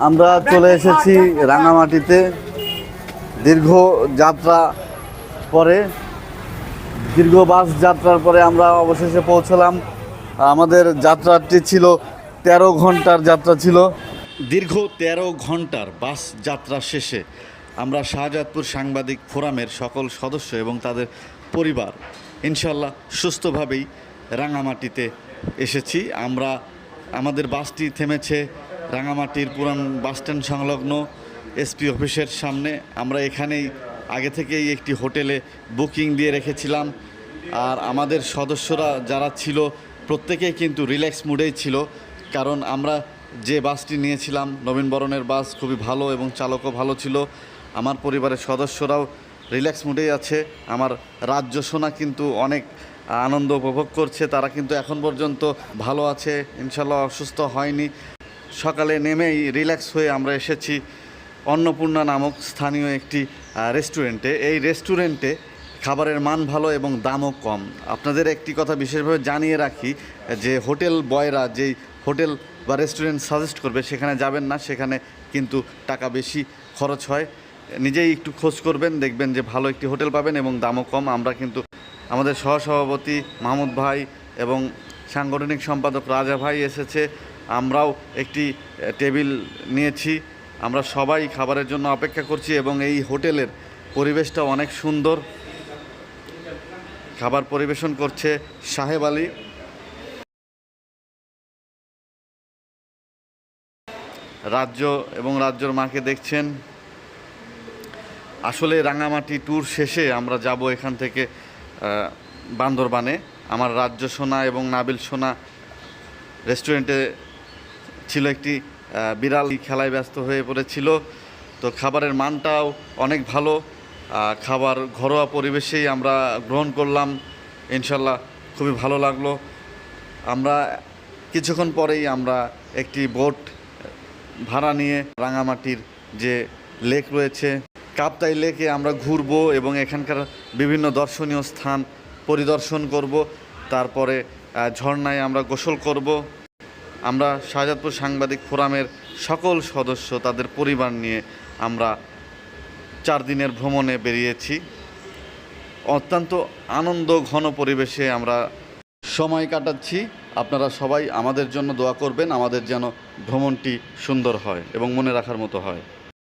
আমরা চলে এসেছি রাঙামাটিতে। দীর্ঘ যাত্রা পরে, দীর্ঘ বাস যাত্রার পরে আমরা অবশেষে পৌঁছলাম। আমাদের যাত্রাটি ছিল তেরো ঘণ্টার যাত্রা ছিল। দীর্ঘ তেরো ঘণ্টার বাস যাত্রা শেষে আমরা শাহজাদপুর সাংবাদিক ফোরামের সকল সদস্য এবং তাদের পরিবার ইনশাল্লাহ সুস্থভাবেই রাঙামাটিতে এসেছি। আমরা, আমাদের বাসটি থেমেছে রাঙামাটির পুরান বাসস্ট্যান্ড সংলগ্ন এসপি অফিসের সামনে আমরা এখানেই আগে থেকেই একটি হোটেলে বুকিং দিয়ে রেখেছিলাম। আর আমাদের সদস্যরা যারা ছিল, প্রত্যেকেই কিন্তু রিল্যাক্স মুডেই ছিল। কারণ আমরা যে বাসটি নিয়েছিলাম, নবীনবরণের বাস খুবই ভালো এবং চালকও ভালো ছিল। আমার পরিবারের সদস্যরাও রিল্যাক্স মুডেই আছে। আমার রাজ্য সোনা কিন্তু অনেক আনন্দ উপভোগ করছে। তারা কিন্তু এখন পর্যন্ত ভালো আছে, ইনশাল্লাহ অসুস্থ হয়নি। সকালে নেমেই রিল্যাক্স হয়ে আমরা এসেছি অন্নপূর্ণা নামক স্থানীয় একটি রেস্টুরেন্টে এই রেস্টুরেন্টে খাবারের মান ভালো এবং দামও কম। আপনাদের একটি কথা বিশেষভাবে জানিয়ে রাখি, যে হোটেল বয়রা যেই হোটেল বা রেস্টুরেন্ট সাজেস্ট করবে, সেখানে যাবেন না, সেখানে কিন্তু টাকা বেশি খরচ হয়। নিজেই একটু খোঁজ করবেন, দেখবেন যে ভালো একটি হোটেল পাবেন এবং দামও কম। আমরা কিন্তু আমাদের সহসভাপতি মাহমুদ ভাই এবং সাংগঠনিক সম্পাদক রাজা ভাই এসেছে। আমরাও একটি টেবিল নিয়েছি। আমরা সবাই খাবারের জন্য অপেক্ষা করছি এবং এই হোটেলের পরিবেশটা অনেক সুন্দর। খাবার পরিবেশন করছে সাহেব আলী। রাজ্য এবং রাজ্যর মাকে দেখছেন। আসলে রাঙামাটি ট্যুর শেষে আমরা যাব এখান থেকে বান্দরবানে। আমার রাজ্য সোনা এবং নাবিল সোনা রেস্টুরেন্টে ছিল একটি বিড়াল খেলায় ব্যস্ত হয়ে পড়েছিল। তো খাবারের মানটাও অনেক ভালো। খাবার ঘরোয়া পরিবেশেই আমরা গ্রহণ করলাম। ইনশাল্লাহ খুবই ভালো লাগল। আমরা কিছুক্ষণ পরেই আমরা একটি বোট ভাড়া নিয়ে রাঙামাটির যে লেক রয়েছে কাপ্তাই লেকে আমরা ঘুরবো এবং এখানকার বিভিন্ন দর্শনীয় স্থান পরিদর্শন করব। তারপরে আহ, ঝর্ণায় আমরা গোসল করব। আমরা শাহজাদপুর সাংবাদিক ফোরামের সকল সদস্য, তাদের পরিবার নিয়ে আমরা চার দিনের ভ্রমণে বেরিয়েছি। অত্যন্ত আনন্দ, ঘন পরিবেশে আমরা সময় কাটাচ্ছি। আপনারা সবাই আমাদের জন্য দোয়া করবেন, আমাদের যেন ভ্রমণটি সুন্দর হয় এবং মনে রাখার মতো হয়।